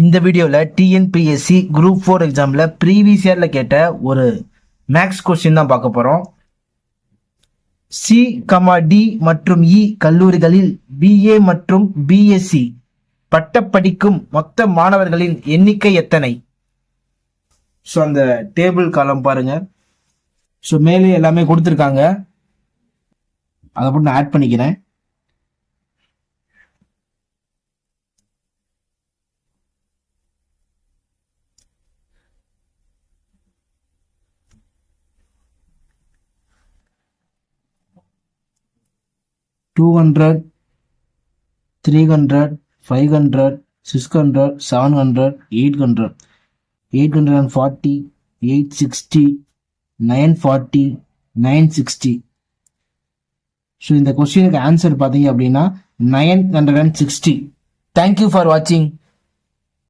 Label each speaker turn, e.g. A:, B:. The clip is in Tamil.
A: இந்த வீடியோவில் டிஎன்பிஎஸ்சி குரூப் ஃபோர் எக்ஸாமில் ப்ரீவியஸ் இயரில் கேட்ட ஒரு மேக்ஸ் கொஸ்டின் தான் பார்க்க போகிறோம் சி கமா டி மற்றும் இ கல்லூரிகளில் பிஏ மற்றும் பிஎஸ்சி பட்டப்படிக்கும் மொத்த மாணவர்களின் எண்ணிக்கை எத்தனை? ஸோ அந்த டேபிள் காலம் பாருங்க. ஸோ மேலே எல்லாமே கொடுத்துருக்காங்க. அதை மட்டும் நான் ஆட் பண்ணிக்கிறேன். Two hundred three hundred five hundred six hundred seven hundred eight hundred eight hundred and forty eight sixty nine forty nine sixty so இந்த கொஸ்டினுக்கு ஆன்சர் பார்த்தீங்க அப்படின்னா nine hundred and sixty thank you for வாட்சிங்